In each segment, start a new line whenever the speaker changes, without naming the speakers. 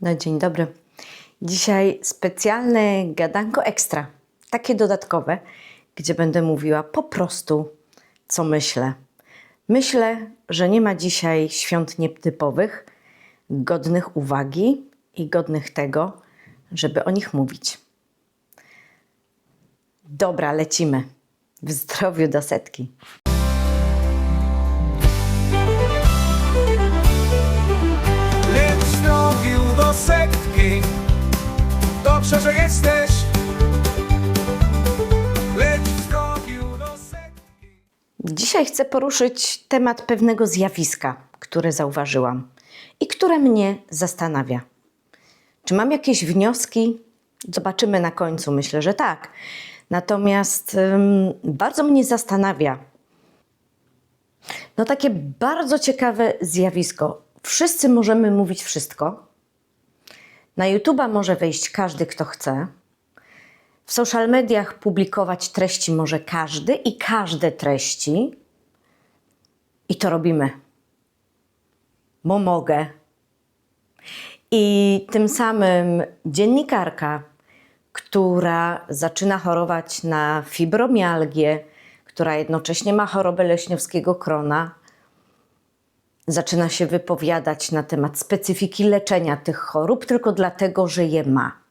No dzień dobry. Dzisiaj specjalne gadanko ekstra, takie dodatkowe, gdzie będę mówiła po prostu, co myślę. Myślę, że nie ma dzisiaj świąt nietypowych, godnych uwagi i godnych tego, żeby o nich mówić. Dobra, lecimy. W zdrowiu do setki. Dzisiaj chcę poruszyć temat pewnego zjawiska, które zauważyłam i które mnie zastanawia. Czy mam jakieś wnioski? Zobaczymy na końcu, myślę, że tak. Natomiast ym, bardzo mnie zastanawia no takie bardzo ciekawe zjawisko. Wszyscy możemy mówić wszystko. Na YouTube'a może wejść każdy, kto chce. W social mediach publikować treści może każdy i każde treści. I to robimy. Bo mogę. I tym samym dziennikarka, która zaczyna chorować na fibromialgię, która jednocześnie ma chorobę leśniowskiego krona, zaczyna się wypowiadać na temat specyfiki leczenia tych chorób tylko dlatego, że je ma.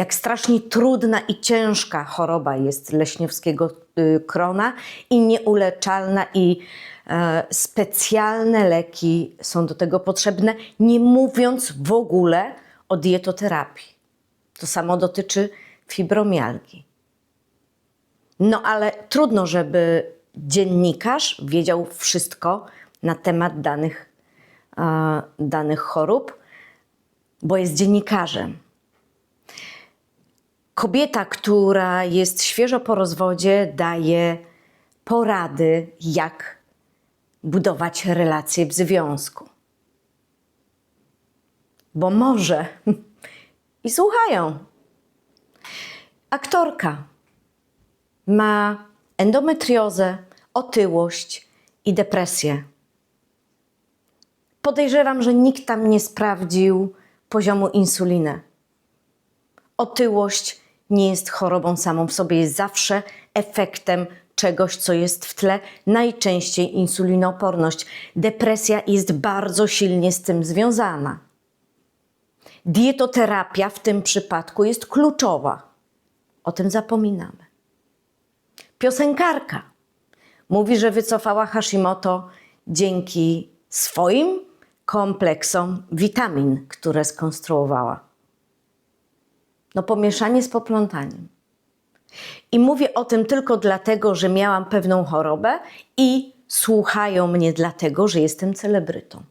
Jak strasznie trudna i ciężka choroba jest leśniowskiego y, krona i nieuleczalna, i e, specjalne leki są do tego potrzebne, nie mówiąc w ogóle o dietoterapii. To samo dotyczy fibromialgii. No ale trudno, żeby dziennikarz wiedział wszystko na temat danych, e, danych chorób, bo jest dziennikarzem. Kobieta, która jest świeżo po rozwodzie, daje porady, jak budować relacje w związku. Bo może i słuchają. Aktorka ma endometriozę, otyłość i depresję. Podejrzewam, że nikt tam nie sprawdził poziomu insuliny. Otyłość nie jest chorobą samą w sobie, jest zawsze efektem czegoś, co jest w tle, najczęściej insulinooporność. Depresja jest bardzo silnie z tym związana. Dietoterapia w tym przypadku jest kluczowa. O tym zapominamy. Piosenkarka mówi, że wycofała Hashimoto dzięki swoim kompleksom witamin, które skonstruowała. No, pomieszanie z poplątaniem. I mówię o tym tylko dlatego, że miałam pewną chorobę i słuchają mnie dlatego, że jestem celebrytą.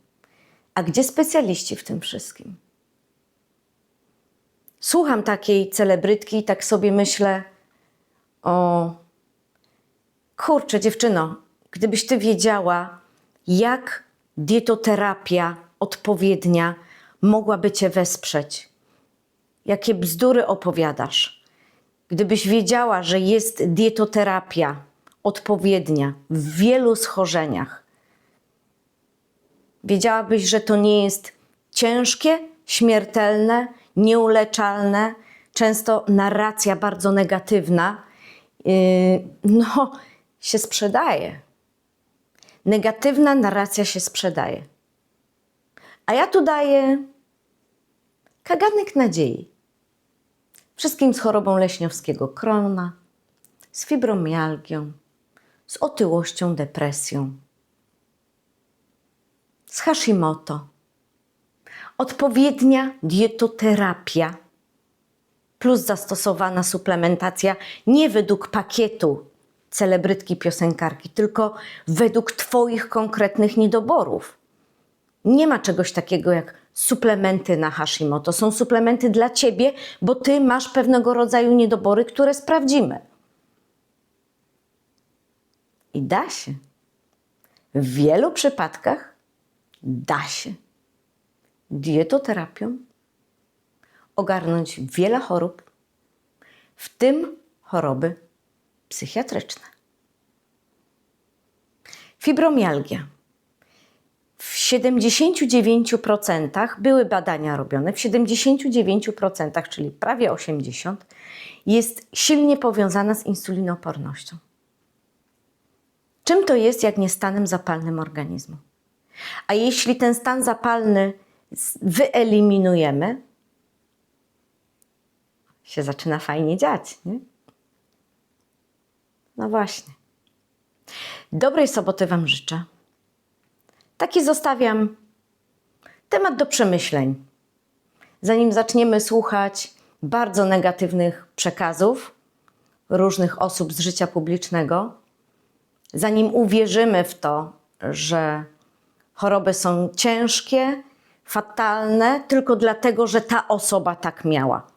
A gdzie specjaliści w tym wszystkim? Słucham takiej celebrytki i tak sobie myślę o kurczę dziewczyno, gdybyś ty wiedziała, jak dietoterapia odpowiednia mogłaby cię wesprzeć. Jakie bzdury opowiadasz. Gdybyś wiedziała, że jest dietoterapia odpowiednia w wielu schorzeniach, wiedziałabyś, że to nie jest ciężkie, śmiertelne, nieuleczalne, często narracja bardzo negatywna, yy, no, się sprzedaje. Negatywna narracja się sprzedaje. A ja tu daję kaganek nadziei. Wszystkim z chorobą leśniowskiego krona, z fibromialgią, z otyłością, depresją, z Hashimoto. Odpowiednia dietoterapia plus zastosowana suplementacja nie według pakietu celebrytki piosenkarki, tylko według Twoich konkretnych niedoborów. Nie ma czegoś takiego jak suplementy na Hashimoto. Są suplementy dla Ciebie, bo Ty masz pewnego rodzaju niedobory, które sprawdzimy. I da się. W wielu przypadkach da się dietoterapią ogarnąć wiele chorób, w tym choroby psychiatryczne. Fibromialgia. W 79% były badania robione, w 79%, czyli prawie 80%, jest silnie powiązana z insulinoopornością. Czym to jest, jak nie stanem zapalnym organizmu? A jeśli ten stan zapalny wyeliminujemy, się zaczyna fajnie dziać, nie? No właśnie. Dobrej soboty Wam życzę. Taki zostawiam temat do przemyśleń. Zanim zaczniemy słuchać bardzo negatywnych przekazów różnych osób z życia publicznego, zanim uwierzymy w to, że choroby są ciężkie, fatalne, tylko dlatego, że ta osoba tak miała.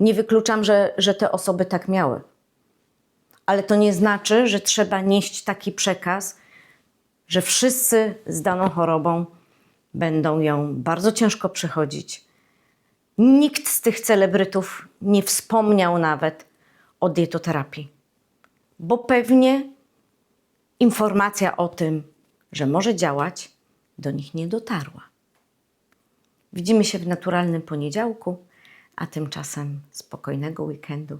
Nie wykluczam, że, że te osoby tak miały. Ale to nie znaczy, że trzeba nieść taki przekaz, że wszyscy z daną chorobą będą ją bardzo ciężko przechodzić. Nikt z tych celebrytów nie wspomniał nawet o dietoterapii, bo pewnie informacja o tym, że może działać, do nich nie dotarła. Widzimy się w naturalnym poniedziałku, a tymczasem spokojnego weekendu.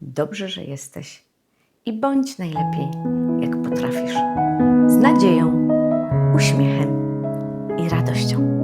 Dobrze, że jesteś i bądź najlepiej, jak potrafisz z nadzieją, uśmiechem i radością.